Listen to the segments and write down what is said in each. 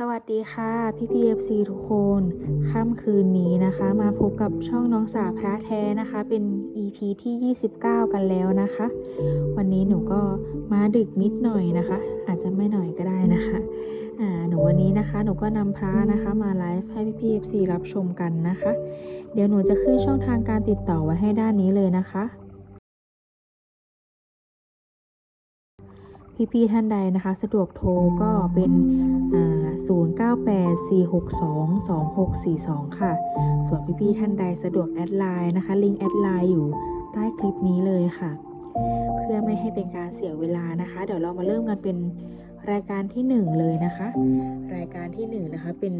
สวัสดีค่ะพี่พีเอฟซีทุกคน ค่ำคืนนี้นะคะ มาพบกับช่องน้องสาวพระแท้นะคะ เป็น EP ที่ 29 กันแล้วนะคะ วันนี้หนูก็มาดึกนิดหน่อยนะคะ อาจจะไม่หน่อยก็ได้นะคะอ่าหนูวันนี้นะคะหนูก็นำพระนะคะมาไลฟ์ให้พี่พีเอฟซีรับชมกันนะคะ เดี๋ยวหนูจะขึ้นช่องทางการติดต่อไว้ให้ด้านนี้เลยนะคะพี่ๆท่านใดนะคะ สะดวกโทรก็เป็นอ่า 0984622642 ค่ะ ส่วนพี่ๆท่านใดสะดวกแอดไลน์นะคะ ลิงก์แอดไลน์อยู่ใต้คลิปนี้เลยค่ะ เพื่อไม่ให้เป็นการเสียเวลานะคะ เดี๋ยวเรามาเริ่มกันเป็นรายการที่หนึ่งเลยนะคะ รายการที่หนึ่งนะคะเป็น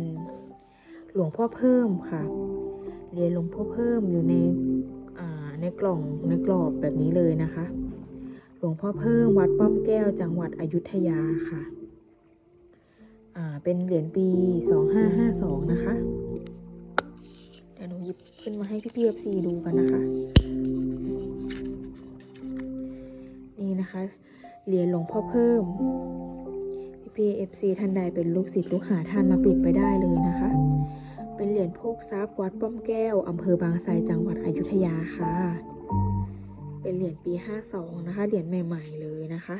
หลวงพ่อเพิ่มค่ะเรียนหลวงพ่อเพิ่มอยู่ในในกล่องในกรอบแบบนี้เลยนะคะ หลวงพ่อเพิ่มวัดป้อมแก้วจังหวัดอยุธยาค่ะ อ่า เป็นเหรียญปี 2552 นะคะ เดี๋ยวหนูหยิบขึ้นมาให้พี่พีเอฟซีดูกันนะคะ นี่นะคะ เหรียญหลวงพ่อเพิ่ม พี่พีเอฟซีท่านใดเป็นลูกศิษย์ลูกหาท่านมาปิดไปได้เลยนะคะ เป็นเหรียญโภกทรัพย์วัดป้อมแก้ว อำเภอบางไทรจังหวัดอยุธยาค่ะ เป็นเหรียญปี 52 นะคะ เหรียญใหม่ ๆ เลยนะคะ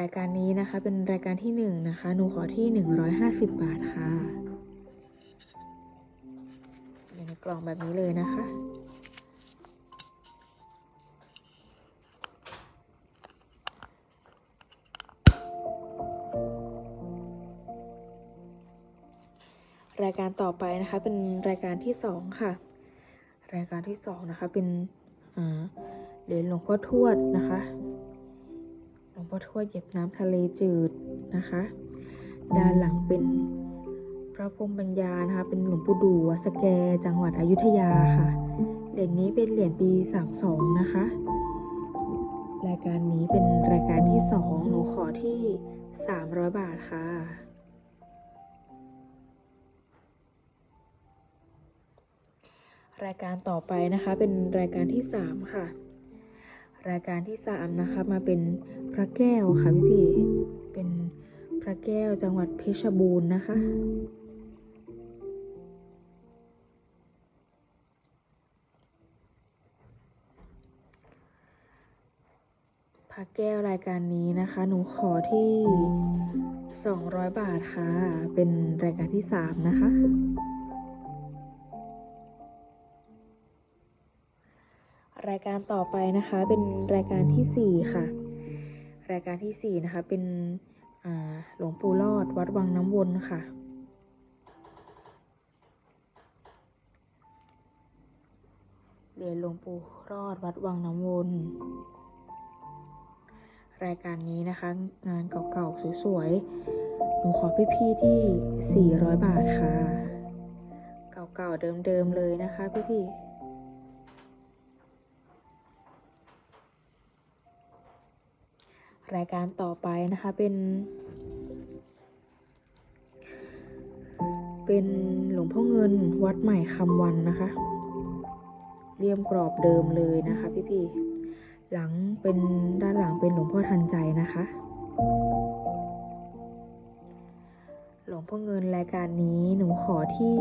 รายการนี้นะคะเป็นรายการที่ 1 นะคะ หนูขอที่ 150 บาทค่ะอยู่ในกล่องแบบนี้เลยนะคะ รายการต่อไปนะคะเป็นรายการที่ 2 ค่ะ รายการที่ 2 นะคะเป็นเหรียญหลวงพ่อทวดนะคะ พ่อทวดเหยียบน้ำทะเลจืดนะคะ ด้านหลังเป็นพระพรมปัญญานะคะ เป็นหลวงปู่ดูวัสแกจังหวัดอยุธยาค่ะ เหรียญนี้เป็นเหรียญปี 32 นะคะ รายการนี้เป็นรายการที่ 2 หนูขอที่ 300 บาทค่ะรายการต่อไปนะคะเป็นรายการที่ 3 ค่ะ รายการที่3นะคะมาเป็นพระแก้วค่ะพี่พี่เป็นพระแก้วจังหวัดเพชรบูรณ์นะคะ พระแก้วรายการนี้นะคะ หนูขอที่ 200 บาทค่ะ เป็นรายการที่ 3 นะคะ รายการต่อไปนะคะเป็นรายการที่ 4 ค่ะ รายการที่ 4 นะคะ เป็นหลวงปู่รอดวัดวังน้ำวนค่ะ เหรียญหลวงปู่รอดวัดวังน้ำวน รายการนี้นะคะ งานเก่าๆสวยๆ หนูขอพี่ๆที่ 400 บาทค่ะ เก่าๆเดิมๆเลยนะคะพี่ๆ รายการต่อไปนะคะเป็น เป็นหลวงพ่อเงินวัดใหม่คำวันนะคะ เรียมกรอบเดิมเลยนะคะพี่ๆหลังเป็นด้านหลังเป็นหลวงพ่อทันใจนะคะ หลวงพ่อเงินรายการนี้หนูขอที่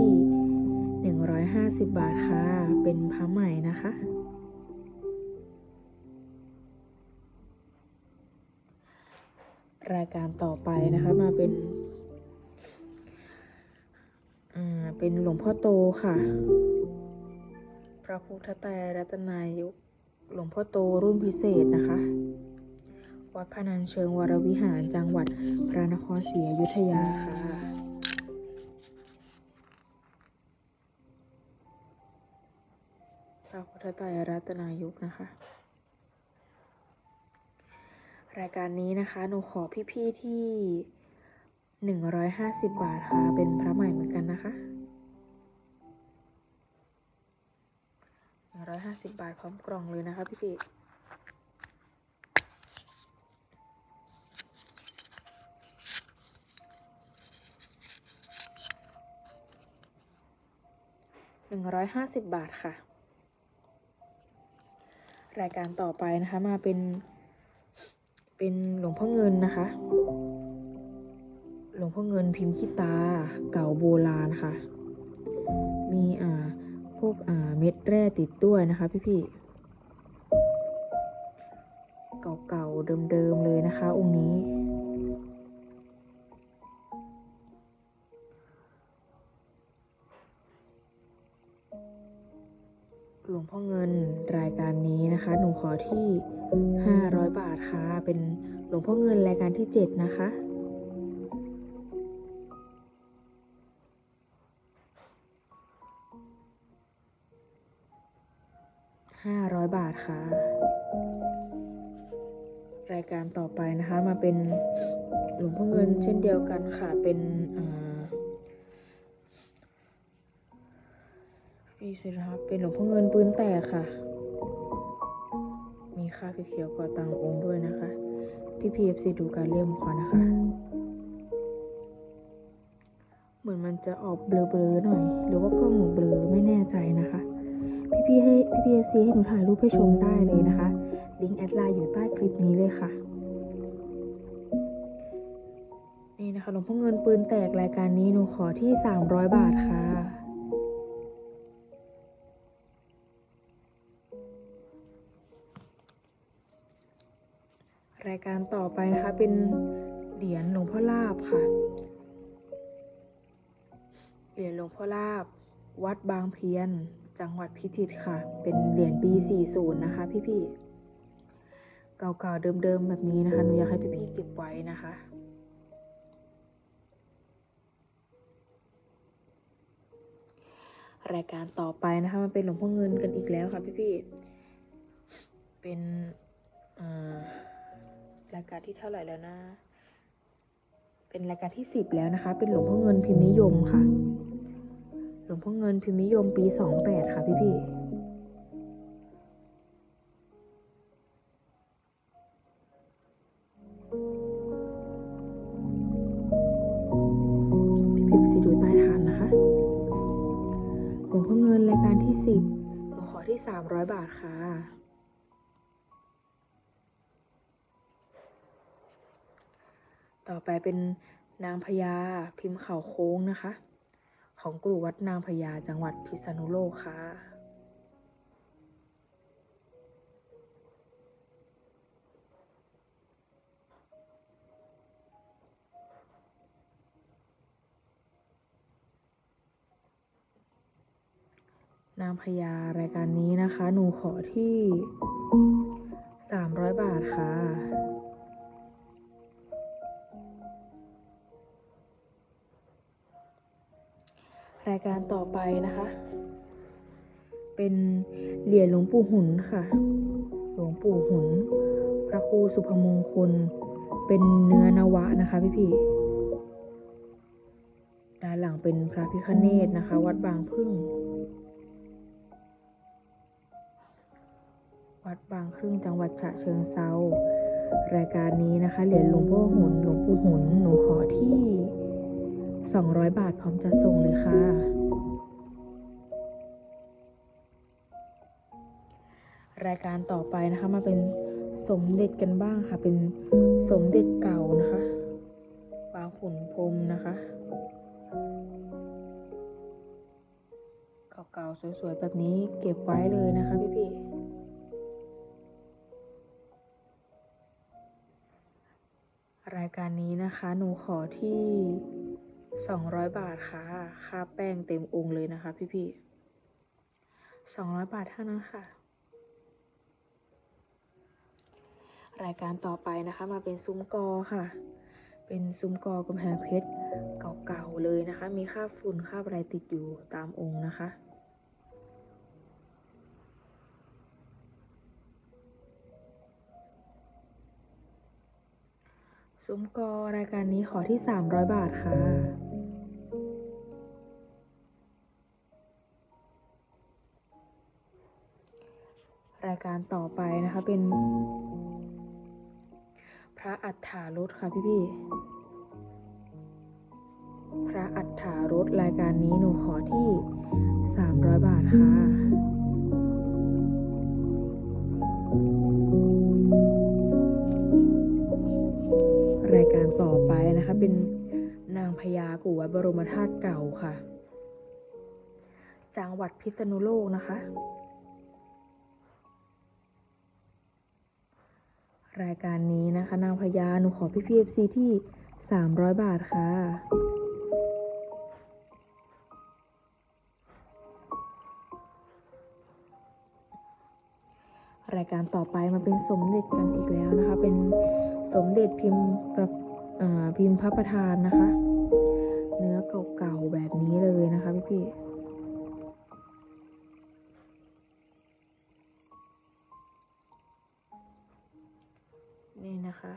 150 บาทค่ะ เป็นพระใหม่นะคะ รายการต่อไปนะคะมาเป็นอ่าเป็นหลวงพ่อโตค่ะ พระพุทธไตรรัตนายุกหลวงพ่อโตรุ่นพิเศษนะคะ วัดพนัญเชิงวรวิหารจังหวัดพระนครศรีอยุธยาค่ะพระพุทธไตรรัตนายุกนะคะ รายการนี้นะคะหนูขอพี่ๆที่หนึ่งร้อยห้าสิบบาทค่ะ เป็นพระใหม่เหมือนกันนะคะหนึ่งร้อยห้าสิบบาทพร้อมกล่องเลยนะคะพี่ๆหนึ่งร้อยห้าสิบบาทค่ะ รายการต่อไปนะคะมาเป็น เป็นหลวงพ่อเงินนะคะ หลวงพ่อเงินพิมพ์ขี้ตาเก่าโบราณค่ะ มีอ่าพวกอ่าเม็ดแร่ติดด้วยนะคะ พี่ๆ เก่าๆเดิมๆเลยนะคะ องค์นี้ หลวงพ่อเงินรายการนี้นะคะ หนูขอที่ 500 บาทค่ะ เป็นหลวงพ่อเงินรายการที่ 7 นะคะ500บาทค่ะ รายการต่อไปนะคะมาเป็นหลวงพ่อเงินเช่นเดียวกันค่ะเป็นอ่า พี่สิครับเป็นหลวงพ่อเงินปืนแตกค่ะ มีค่าเขียวๆก่อตังองค์ด้วยนะคะ พี่พีเอฟซีดูการเลี่ยมคอนะคะ เหมือนมันจะออกเบลอๆหน่อย หรือว่ากล้องหนูเบลอไม่แน่ใจนะคะ พี่พี่ให้พี่พีเอฟซีให้หนูถ่ายรูปให้ชมได้เลยนะคะ ลิงก์แอดไลน์อยู่ใต้คลิปนี้เลยค่ะนี่นะคะหลวงพ่อเงินปืนแตกรายการนี้หนูขอที่ 300 บาทค่ะ รายการต่อไปนะคะ เป็นเหรียญหลวงพ่อลาบค่ะ เหรียญหลวงพ่อลาบ วัดบางเพียน จังหวัดพิจิตรค่ะ เป็นเหรียญปี 40 นะคะ พี่ๆ เก่าๆ เดิมๆ แบบนี้นะคะ หนูอยากให้พี่ๆ เก็บไว้นะคะรายการต่อไปนะคะมันเป็นหลวงพ่อเงินกันอีกแล้วค่ะพี่ๆเป็น รายการที่เท่าไหร่แล้วนะ เป็นรายการที่สิบแล้วนะคะ เป็นหลวงพ่อเงินพิมพ์นิยมค่ะ หลวงพ่อเงินพิมพ์นิยมปีสองแปดค่ะพี่พี่พี่พี่สิดูใต้ฐานนะคะหลวงพ่อเงินรายการที่สิบหนูขอที่สามร้อยบาทค่ะ ต่อไปเป็นนางพญาพิมพ์เขาโค้งนะคะ ของกลุ่วัดนางพญาจังหวัดพิษณุโลกค่ะนางพญารายการนี้นะคะ หนูขอที่ 300 บาทค่ะ รายการต่อไปนะคะ เป็นเหรียญหลวงปู่หุนค่ะ หลวงปู่หุน พระครูสุภมงคล เป็นเนื้อนวะนะคะพี่พี่ด้านหลังเป็นพระพิคเนตนะคะ วัดบางพึ่ง วัดบางครึ่งจังหวัดฉะเชิงเซารายการนี้นะคะ เหรียญหลวงพ่อหุน หลวงปู่หุน หนูขอที่ 200 บาทพร้อมจะส่งเลยค่ะ รายการต่อไปนะคะมาเป็นสมเด็จกันบ้างค่ะ เป็นสมเด็จเก่านะคะบางขุนพรมนะคะเก่าๆสวยๆแบบนี้เก็บไว้เลยนะคะพี่ๆรายการนี้นะคะ หนูขอที่ 200 บาทค่ะค่าแป้งเต็มองค์เลยนะคะ พี่ๆ200 บาทเท่านั้นค่ะ รายการต่อไปนะคะมาเป็นซุ้มกอค่ะ เป็นซุ้มกอกำแพงเพชรเก่าๆเลยนะคะ มีค่าฝุ่นค่าอะไรติดอยู่ตามองค์นะคะซุ้มกอรายการนี้ขอที่ 300 บาทค่ะ การต่อไปนะคะ เป็นพระอัฏฐารถค่ะพี่พี่พระอัฏฐารถรายการนี้หนูขอที่ 300 บาทค่ะรายการต่อไปนะคะ เป็นนางพญากูวัดบรมธาตุเก่าค่ะ จังหวัดพิษณุโลกนะคะ รายการนี้นะคะ นางพญาหนูขอพี่พีเอฟซีที่ 300 บาทค่ะ รายการต่อไปมาเป็นสมเด็จกันอีกแล้วนะคะ เป็นสมเด็จพิมพ์ประพิมพ์พระประธานนะคะ เนื้อเก่าๆแบบนี้เลยนะคะพี่พี่ นี่นะคะ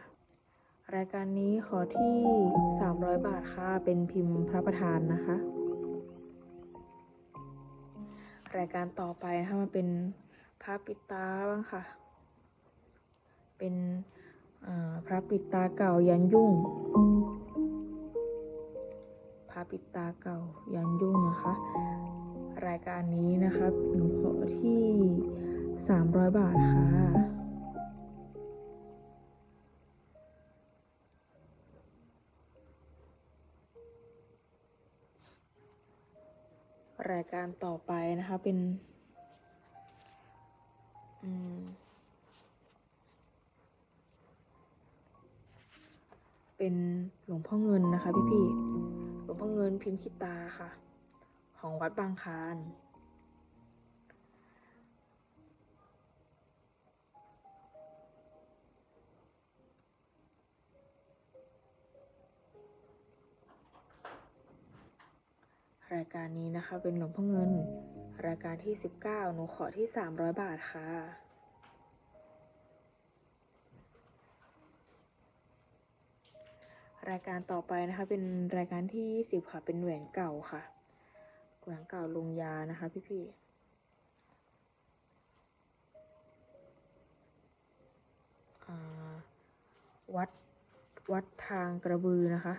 รายการนี้ขอที่ 300 บาทค่ะ เป็นพิมพ์พระประธานนะคะ รายการต่อไปนะคะมันเป็นพระปิดตาบ้างค่ะ เป็นพระปิดตาเก่ายันยุ่ง พระปิดตาเก่ายันยุ่งนะคะ รายการนี้นะคะหนูขอที่ 300 บาทค่ะ รายการต่อไปนะคะ เป็นอืมเป็นหลวงพ่อเงินนะคะพี่พี่ๆหลวงพ่อเงินพิมพ์คิตาค่ะ ของวัดบางคาน รายการนี้นะคะเป็นหลวงพ่อเงิน รายการที่ 19 หนูขอที่ 300 บาทค่ะรายการต่อไปนะคะเป็นรายการที่20ค่ะ เป็นแหวนเก่าค่ะ แหวนเก่าลงยานะคะ พี่พี่ๆวัดวัดทางกระบือนะคะ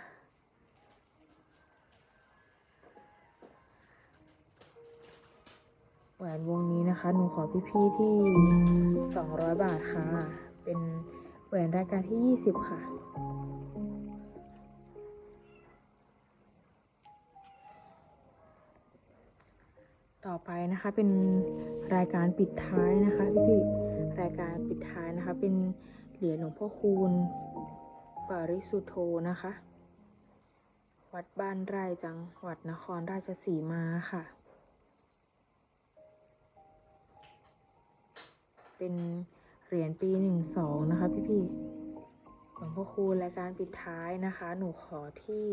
แหวนวงนี้นะคะ หนูขอพี่ๆที่ 200 บาทค่ะ เป็นแหวนรายการที่ 20 ค่ะ ต่อไปนะคะเป็นรายการปิดท้ายนะคะพี่ๆรายการปิดท้ายนะคะ เป็นเหรียญหลวงพ่อคูณปาริสุทโธนะคะ วัดบ้านไร่จังหวัดนครราชสีมาค่ะ เป็นเหรียญปีหนึ่งสองนะคะ พี่พี่หลวงพ่อคูณรายการปิดท้ายนะคะ หนูขอที่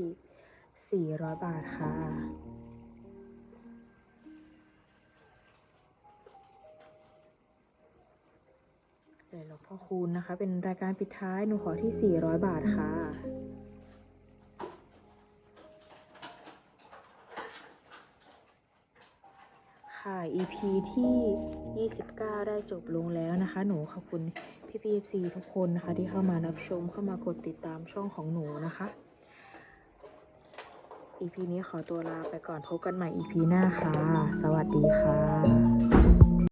สี่ร้อยบาทค่ะเหรียญหลวงพ่อคูณนะคะ เป็นรายการปิดท้ายหนูขอที่400บาทค่ะ ค่ะ EP ที่ 29 ได้จบลงแล้วนะคะ หนูขอบคุณพี่พี FC ทุกคนนะคะ ที่เข้ามารับชมเข้ามากดติดตามช่องของหนูนะคะ EP นี้ขอตัวลาไปก่อนพบกันใหม่ EP หน้าค่ะ สวัสดีค่ะ